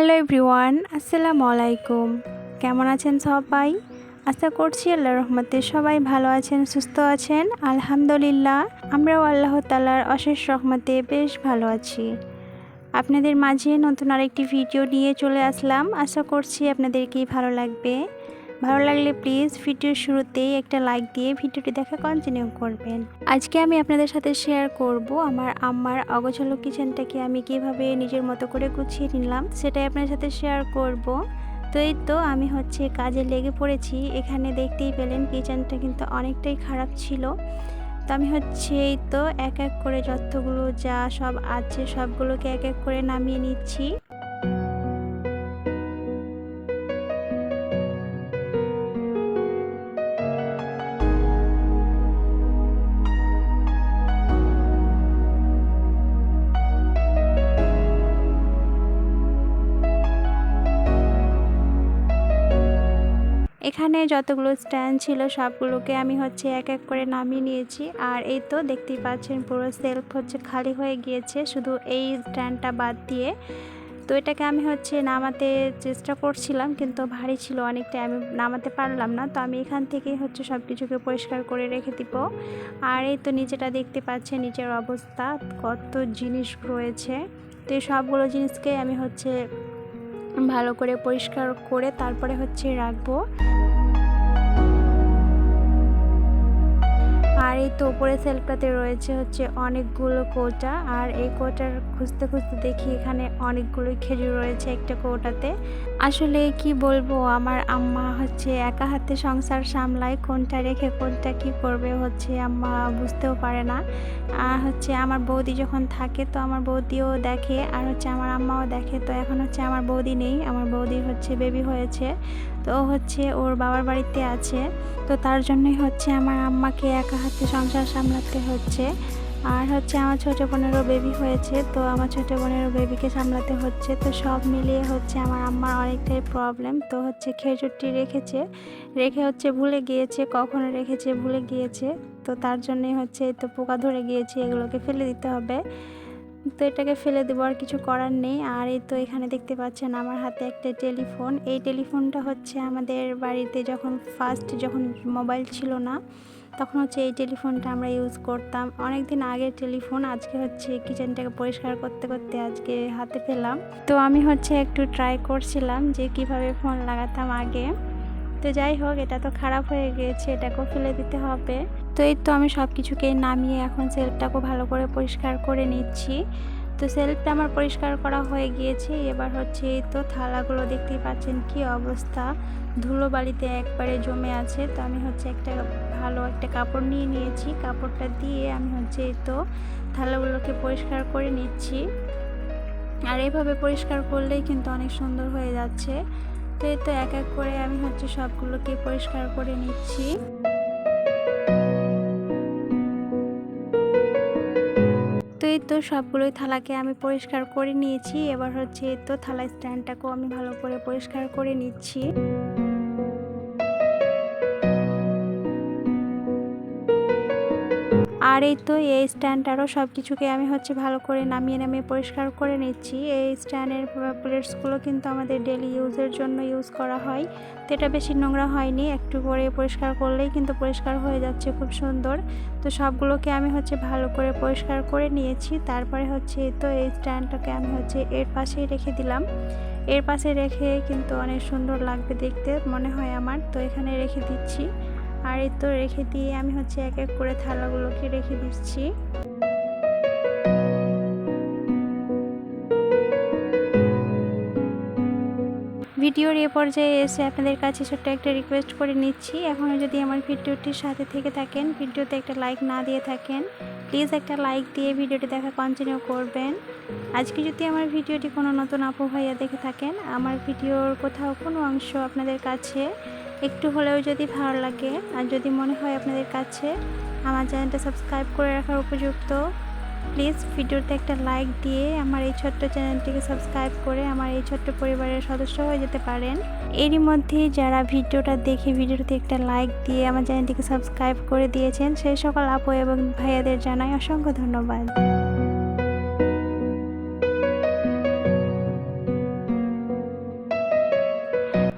Hello everyone, আসসালামু আলাইকুম। কেমন আছেন সবাই? আশা করছি আল্লাহ রহমতে সবাই ভালো আছেন, সুস্থ আছেন। আলহামদুলিল্লাহ, আমরাও আল্লাহ তালার অশেষ রহমতে বেশ ভালো আছি। আপনাদের মাঝে নতুন আরেকটি ভিডিও নিয়ে চলে আসলাম। আশা করছি আপনাদেরকেই ভালো লাগবে? ভালো লাগলে প্লিজ ভিডিওর শুরুতেই একটা লাইক দিয়ে ভিডিওটি দেখা কন্টিনিউ করবেন। আজকে আমি আপনাদের সাথে শেয়ার করব আমার আম্মার অগোছালো কিচেনটাকে আমি কীভাবে নিজের মতো করে গুছিয়ে নিলাম, সেটাই আপনাদের সাথে শেয়ার করব। তো এই তো আমি হচ্ছে কাজে লেগে পড়েছি, এখানে দেখতেই পেলেন কিচেনটা কিন্তু অনেকটাই খারাপ ছিল। তো আমি হচ্ছে এই তো এক এক করে যতগুলো যা সব আছে সবগুলোকে এক এক করে নামিয়ে নিচ্ছি। এখানে যতগুলো স্ট্যান্ড ছিল, সবগুলোকে আমি হচ্ছে এক এক করে নামিয়ে নিয়েছি। আর এই তো দেখতেই পাচ্ছেন, পুরো সেলফ হচ্ছে খালি হয়ে গিয়েছে। শুধু এই স্ট্যান্ডটা বাদ দিয়ে তো এটাকে আমি হচ্ছে নামাতে চেষ্টা করছিলাম, কিন্তু ভারী ছিল অনেকটা, আমি নামাতে পারলাম না। তো আমি এখান থেকেই হচ্ছে সব কিছুকে পরিষ্কার করে রেখে দিব। আর এই তো নিচেটা দেখতে পাচ্ছেন, নিচের অবস্থা, কত জিনিস রয়েছে। তো এই সবগুলো জিনিসকে আমি হচ্ছে ভালো করে পরিষ্কার করে তারপরে হচ্ছে রাখব। আর এই তো উপরে সেলফটাতে রয়েছে হচ্ছে অনেকগুলো কোটা। আর এই কোটার খুঁজতে খুঁজতে দেখি এখানে অনেকগুলো খেজুর রয়েছে একটা কোটাতে। আসলে কি বলব, আমার আম্মা হচ্ছে একা হাতে সংসার সামলায়, কোনটা রেখে কোনটা কি করবে হচ্ছে আম্মা বুঝতেও পারে না। আর হচ্ছে আমার বৌদি যখন থাকে তো আমার বৌদিও দেখে, আর হচ্ছে আমার আম্মাও দেখে, তো এখন হচ্ছে আমার বৌদি নেই, আমার বৌদি হচ্ছে বেবি হয়েছে। তো হচ্ছে ওর বাবার বাড়িতে আছে। তো তার জন্যই হচ্ছে আমার আম্মাকে একা হাতে সংসার সামলাতে হচ্ছে। আর হচ্ছে আমার ছোটো বোনেরও বেবি হয়েছে, তো আমার ছোটো বোনেরও বেবিকে সামলাতে হচ্ছে। তো সব মিলিয়ে হচ্ছে আমার আম্মার অনেকটাই প্রবলেম তো হচ্ছে খেজুরটি রেখেছে। রেখে হচ্ছে ভুলে গিয়েছে, কখনো রেখেছে, ভুলে গিয়েছে। তো তার জন্যই হচ্ছে তো পোকা ধরে গিয়েছে, এগুলোকে ফেলে দিতে হবে। তো এটাকে ফেলে দেবো, আর কিছু করার নেই। আর এই তো এখানে দেখতে পাচ্ছেন আমার হাতে একটা টেলিফোন। এই টেলিফোনটা হচ্ছে আমাদের বাড়িতে যখন ফার্স্ট যখন মোবাইল ছিল না, তখন হচ্ছে এই টেলিফোনটা আমরা ইউজ করতাম। অনেক দিন আগের টেলিফোন, আজকে হচ্ছে কিচেনটাকে পরিষ্কার করতে করতে আজকে হাতে পেলাম। তো আমি হচ্ছে একটু ট্রাই করছিলাম যে কীভাবে ফোন লাগাতাম আগে। তো যাই হোক, এটা তো খারাপ হয়ে গিয়েছে, এটাকেও ফেলে দিতে হবে। তো এই তো আমি সব কিছুকে নামিয়ে এখন সেলফটাকেও ভালো করে পরিষ্কার করে নিচ্ছি। তো সেলফটা আমার পরিষ্কার করা হয়ে গিয়েছে। এবার হচ্ছে এই তো থালাগুলো দেখতেই পাচ্ছেন কি অবস্থা। ধুলো বাড়িতে একবারে জমে আছে। তো আমি হচ্ছে একটা ভালো একটা কাপড় নিয়ে নিয়েছি। কাপড়টা দিয়ে আমি হচ্ছে এই তো থালাগুলোকে পরিষ্কার করে নিচ্ছি। আর এইভাবে পরিষ্কার করলেই কিন্তু অনেক সুন্দর হয়ে যাচ্ছে। তো এই তো এক এক করে আমি হচ্ছে সবগুলোকে পরিষ্কার করে নিচ্ছি। তো সবগুলোই থালাকে আমি পরিষ্কার করে নিয়েছি। এবার হচ্ছে তো থালা স্ট্যান্ডটাকেও আমি ভালো করে পরিষ্কার করে নিচ্ছি। আর এই তো এই স্ট্যান্ডটারও সব কিছুকে আমি হচ্ছে ভালো করে নামিয়ে নামিয়ে পরিষ্কার করে নিচ্ছি। এই স্ট্যান্ডের প্লেটসগুলো কিন্তু আমাদের ডেলি ইউজের জন্য ইউজ করা হয়। তো এটা বেশি নোংরা হয়নি, একটু করে পরিষ্কার করলেই কিন্তু পরিষ্কার হয়ে যাচ্ছে খুব সুন্দর। তো সবগুলোকে আমি হচ্ছে ভালো করে পরিষ্কার করে নিয়েছি। তারপরে হচ্ছে তো এই স্ট্যান্ডটাকে আমি হচ্ছে এর পাশেই রেখে দিলাম। এর পাশে রেখে কিন্তু অনেক সুন্দর লাগবে দেখতে, মনে হয় আমার। তো এখানে রেখে দিচ্ছি। আর এই তো রেখে দিয়ে আমি হচ্ছে এক এক করে থালাগুলোকে রেখে দিচ্ছি। ভিডিওর এ পর্যায়ে এসে আপনাদের কাছে ছোট্ট একটা রিকোয়েস্ট করে নিচ্ছি। এখনও যদি আমার ভিডিওটির সাথে থেকে থাকেন, ভিডিওতে একটা লাইক না দিয়ে থাকেন প্লিজ একটা লাইক দিয়ে ভিডিওটি দেখা কন্টিনিউ করবেন। আজকে যদি আমার ভিডিওটি কোনো নতুন আপু ভাইয়া দেখে থাকেন, আমার ভিডিওর কোথাও কোনো অংশ আপনাদের কাছে একটু হলেও যদি ভালো লাগে আর যদি মনে হয় আপনাদের কাছে আমার চ্যানেলটা সাবস্ক্রাইব করে রাখার উপযুক্ত, প্লিজ ভিডিওতে একটা লাইক দিয়ে আমার এই ছোট্ট চ্যানেলটিকে সাবস্ক্রাইব করে আমার এই ছোট্ট পরিবারের সদস্য হয়ে যেতে পারেন। এরই মধ্যে যারা ভিডিওটা দেখে ভিডিওতে একটা লাইক দিয়ে আমার চ্যানেলটিকে সাবস্ক্রাইব করে দিয়েছেন, সেই সকল আপু এবং ভাইয়াদের জানাই অসংখ্য ধন্যবাদ।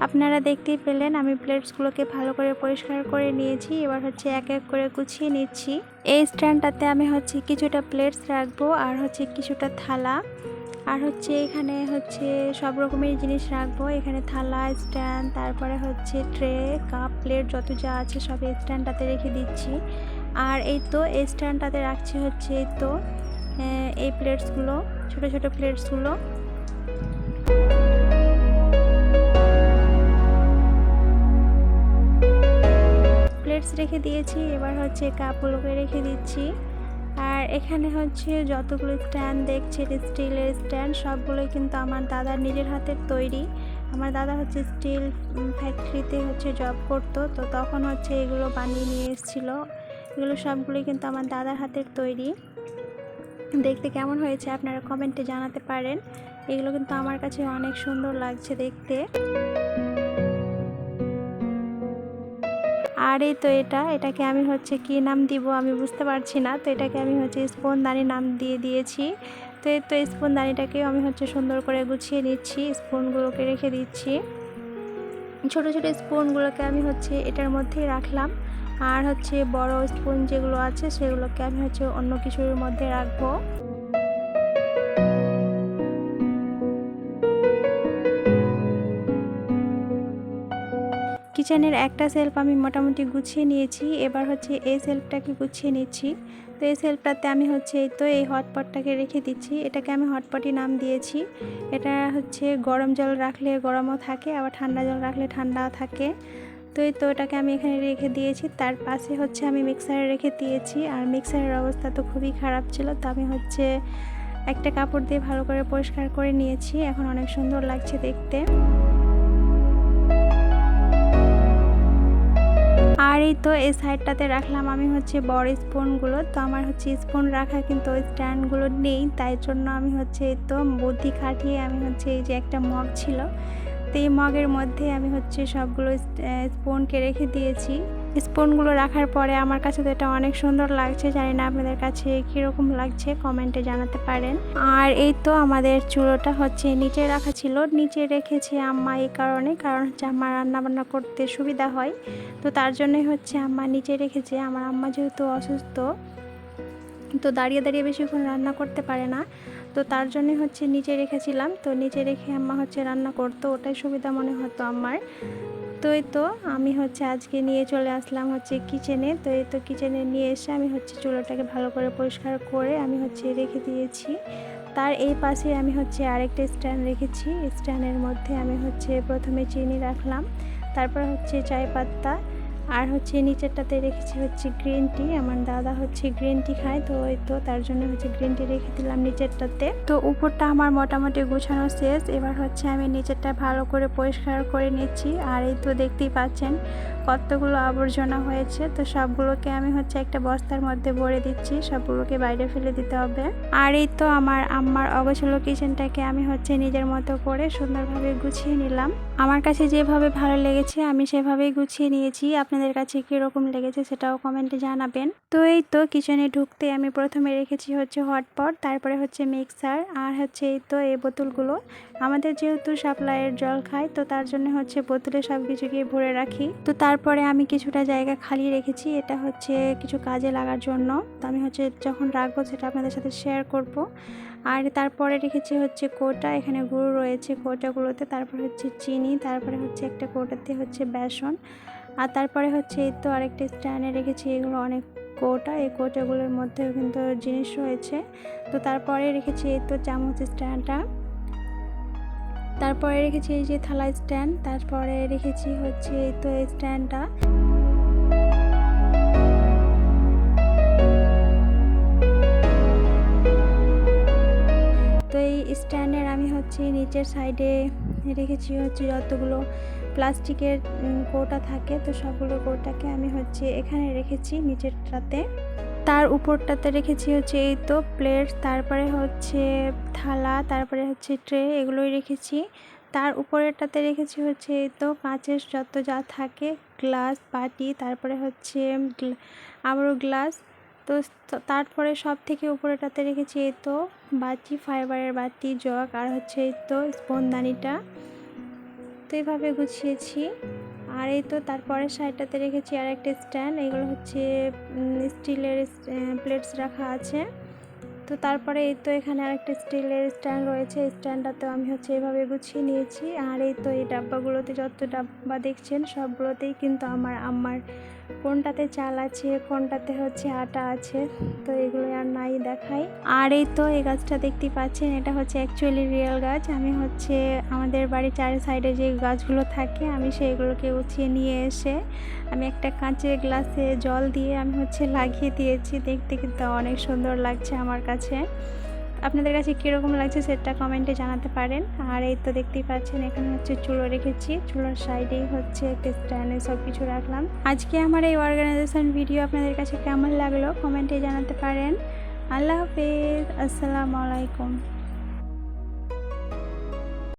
আপনারা দেখতেই পেলেন আমি প্লেটসগুলোকে ভালো করে পরিষ্কার করে নিয়েছি। এবার হচ্ছে এক এক করে গুছিয়ে নিচ্ছি। এই স্ট্যান্ডটাতে আমি হচ্ছে কিছুটা প্লেটস রাখব আর হচ্ছে কিছুটা থালা। আর হচ্ছে এখানে হচ্ছে সব রকমের জিনিস রাখব। এখানে থালা, স্ট্যান্ড, তারপরে হচ্ছে ট্রে, কাপ, প্লেট, যত যা আছে সব এই স্ট্যান্ডটাতে রেখে দিচ্ছি। আর এই তো, এই স্ট্যান্ডটাতে রাখছি হচ্ছে এই তো এই প্লেটসগুলো, ছোট ছোট প্লেটসগুলো। প্লেটস রেখে দিয়েছি, এবার হচ্ছে কাপগুলোকে রেখে দিচ্ছি। আর এখানে হচ্ছে যতগুলো স্ট্যান্ড দেখছেন স্টিলের স্ট্যান্ড সবগুলোই কিন্তু আমার দাদার নিজের হাতের তৈরি। আমার দাদা হচ্ছে স্টিল ফ্যাক্টরিতে হচ্ছে জব করতো, তো তখন হচ্ছে এগুলো বানিয়ে নিয়ে এসেছিল। এগুলো সবগুলোই কিন্তু আমার দাদার হাতের তৈরি। দেখতে কেমন হয়েছে আপনারা কমেন্টে জানাতে পারেন। এগুলো কিন্তু আমার কাছে অনেক সুন্দর লাগছে দেখতে। আর এই তো এটা, এটাকে আমি হচ্ছে কি নাম দিব আমি বুঝতে পারছি না। তো এটাকে আমি হচ্ছে স্পুনদানি নাম দিয়ে দিয়েছি। তো এই তো স্পুনদানিটাকেও আমি হচ্ছে সুন্দর করে গুছিয়ে নিচ্ছি, স্পুনগুলোকে রেখে দিচ্ছি। ছোট ছোট স্পুনগুলোকে আমি হচ্ছে এটার মধ্যেই রাখলাম। আর হচ্ছে বড় স্পুন যেগুলো আছে সেগুলোকে আমি হচ্ছে অন্য কিছুর মধ্যে রাখব। কিচেনের একটা সেলফ আমি মোটামুটি গুছিয়ে নিয়েছি। এবার হচ্ছে এই সেলফটাকে গুছিয়ে নিচ্ছি। তো এই সেলফটাতে আমি হচ্ছে তো এই হটপটটাকে রেখে দিচ্ছি। এটাকে আমি হটপটই নাম দিয়েছি। এটা হচ্ছে গরম জল রাখলে গরমও থাকে, আবার ঠান্ডা জল রাখলে ঠান্ডাও থাকে। তো এই তো এটাকে আমি এখানে রেখে দিয়েছি। তার পাশে হচ্ছে আমি মিক্সারে রেখে দিয়েছি। আর মিক্সারের অবস্থা তো খুবই খারাপ ছিল। তো আমি হচ্ছে একটা কাপড় দিয়ে ভালো করে পরিষ্কার করে নিয়েছি। এখন অনেক সুন্দর লাগছে দেখতে। এই তো এই সাইডটাতে রাখলাম আমি হচ্ছে বড় স্পুনগুলো। তো আমার হচ্ছে স্পুন রাখা কিন্তু ওই স্ট্যান্ডগুলো নেই, তাই জন্য আমি হচ্ছে তো বুদ্ধি খাটিয়ে আমি হচ্ছে এই যে একটা মগ ছিল। তো এই মগের মধ্যে আমি হচ্ছে সবগুলো স্পুনকে রেখে দিয়েছি। স্পুনগুলো রাখার পরে আমার কাছে তো এটা অনেক সুন্দর লাগছে, জানি না আপনাদের কাছে কীরকম লাগছে, কমেন্টে জানাতে পারেন। আর এই তো আমাদের চুলোটা হচ্ছে নিচে রাখা ছিল, নিচে রেখেছি আম্মা এই কারণে, কারণ হচ্ছে আমার রান্নাবান্না করতে সুবিধা হয়। তো তার জন্যই হচ্ছে আম্মা নিচে রেখেছে, আমার আম্মা যেহেতু অসুস্থ, তো দাঁড়িয়ে দাঁড়িয়ে বেশিক্ষণ রান্না করতে পারে না। তো তার জন্যই হচ্ছে নিচে রেখেছিলাম, তো নিচে রেখে আম্মা হচ্ছে রান্না করতো, ওটাই সুবিধা মনে হতো আমার। তো এই তো, আমি হচ্ছে আজকে নিয়ে চলে আসলাম হচ্ছে কিচেনে তো এই তো কিচেনে নিয়ে এসে আমি হচ্ছে চুলোটাকে ভালো করে পরিষ্কার করে আমি হচ্ছে রেখে দিয়েছি। তার এই পাশে আমি হচ্ছে আরেকটা স্ট্যান্ড রেখেছি। স্ট্যান্ডের মধ্যে আমি হচ্ছে প্রথমে চিনি রাখলাম। তারপর হচ্ছে চায় পাত্তা আর হচ্ছে নিচেরটাতে রেখেছি হচ্ছে গ্রিন টি আমার দাদা হচ্ছে গ্রিন টি খায়, তো ওই তো তার জন্য হচ্ছে গ্রিন টি রেখে দিলাম নিচেরটাতে। তো উপরটা আমার মোটামুটি গুছানো শেষ, এবার হচ্ছে আমি নিচেরটা ভালো করে পরিষ্কার করে নিচ্ছি, আর এই তো দেখতেই পাচ্ছেন কতগুলো আবর্জনা হয়েছে, তো সবগুলোকে আমি হচ্ছে একটা বস্তার মধ্যে ভরে দিচ্ছি, সবগুলোকে বাইরে ফেলে দিতে হবে। আর এই তো আমার আম্মার অগোছলো কিচেনটাকে আমি হচ্ছে নিজের মতো করে সুন্দরভাবে গুছিয়ে নিলাম। আমার কাছে যেভাবে ভালো লেগেছে, আমি সেভাবেই গুছিয়ে নিয়েছি। আপনাদের কাছে কীরকম লেগেছে সেটাও কমেন্টে জানাবেন। তো এই তো কিচেনে ঢুকতে আমি প্রথমে রেখেছি হচ্ছে হটপট, তারপরে হচ্ছে মিক্সার, আর হচ্ছে এই তো এই বোতলগুলো। আমাদের যেহেতু সাপ্লাইয়ের জল খায়, তো তার জন্য হচ্ছে বোতলে সব কিছুকে ভরে রাখি। তো তারপরে আমি কিছুটা জায়গা খালি রেখেছি, এটা হচ্ছে কিছু কাজে লাগার জন্য। তো আমি হচ্ছে যখন রাখব সেটা আপনাদের সাথে শেয়ার করব। আর তারপরে রেখেছি হচ্ছে কোটা, এখানে গুঁড়ো রয়েছে কোটাগুলোতে, তারপরে হচ্ছে চিনি, তারপরে হচ্ছে একটা কোটাতে হচ্ছে বেসন। আর তারপরে হচ্ছে এই তো আরেকটা স্ট্যান্ডে রেখেছি, এগুলো অনেক কোটা, এই কোটাগুলোর মধ্যেও কিন্তু জিনিস রয়েছে। তো তারপরে রেখেছি এই তো চামচ স্ট্যান্ডটা। তারপরে রেখেছি এই যে থালা স্ট্যান্ড, তারপরে রেখেছি হচ্ছে এই তো এই স্ট্যান্ডটা। তো এই স্ট্যান্ডের আমি হচ্ছে নিচের সাইডে রেখেছি হচ্ছে যতগুলো প্লাস্টিকের কৌটা থাকে, তো সবগুলো কোটাকে আমি হচ্ছে এখানে রেখেছি নিচেরটাতে। তার উপরটাতে রেখেছি হচ্ছে এই তো প্লেট, তারপরে হচ্ছে থালা, তারপরে হচ্ছে ট্রে, এগুলোই রেখেছি। তার উপরেরটাতে রেখেছি হচ্ছে এই তো কাঁচের যত যা থাকে, গ্লাস, বাটি, তারপরে হচ্ছে আবারও গ্লাস। তো তারপরে সব থেকে উপরেটাতে রেখেছি এই তো বাটি, ফাইবারের বাটি, জগ আর হচ্ছে এই তো স্পনদানিটা তো এইভাবে গুছিয়েছি। আর এই তো তারপরে সাইডটাতে রেখেছি আর একটা স্ট্যান্ড, এগুলো হচ্ছে স্টিলের প্লেটস রাখা আছে। তো তারপরে এই তো এখানে আরেকটা স্টিলের স্ট্যান্ড রয়েছে। স্ট্যান্ডটাতেও আমি হচ্ছে এভাবে গুছিয়ে নিয়েছি। আর এই তো এই ডাব্বাগুলোতে যত ডাব্বা দেখছেন, সবগুলোতেই কিন্তু আমার আমার কোনটাতে চাল আছে কোনটাতে হচ্ছে আটা আছে। তো এগুলো আর নাই দেখাই। আর এই তো এই গাছটা দেখতে পাচ্ছেন, এটা হচ্ছে অ্যাকচুয়ালি রিয়েল গাছ। আমি হচ্ছে আমাদের বাড়ির চারি সাইডে যে গাছগুলো থাকে, আমি সেইগুলোকে উঠিয়ে নিয়ে এসে আমি একটা কাঁচের গ্লাসে জল দিয়ে আমি হচ্ছে লাগিয়ে দিয়েছি। দেখতে কিন্তু অনেক সুন্দর লাগছে আমার কাছে। আপনাদের কাছে কীরকম লাগছে সেটা কমেন্টে জানাতে পারেন। আর এই তো দেখতেই পাচ্ছেন, এখানে হচ্ছে চুলো রেখেছি। চুলোর সাইডেই হচ্ছে একটা স্ট্যান্ডে সব কিছু রাখলাম। আজকে আমার এই অর্গানাইজেশন ভিডিও আপনাদের কাছে কেমন লাগল? কমেন্টে জানাতে পারেন। আল্লাহ হাফেজ। আসসালামু আলাইকুম।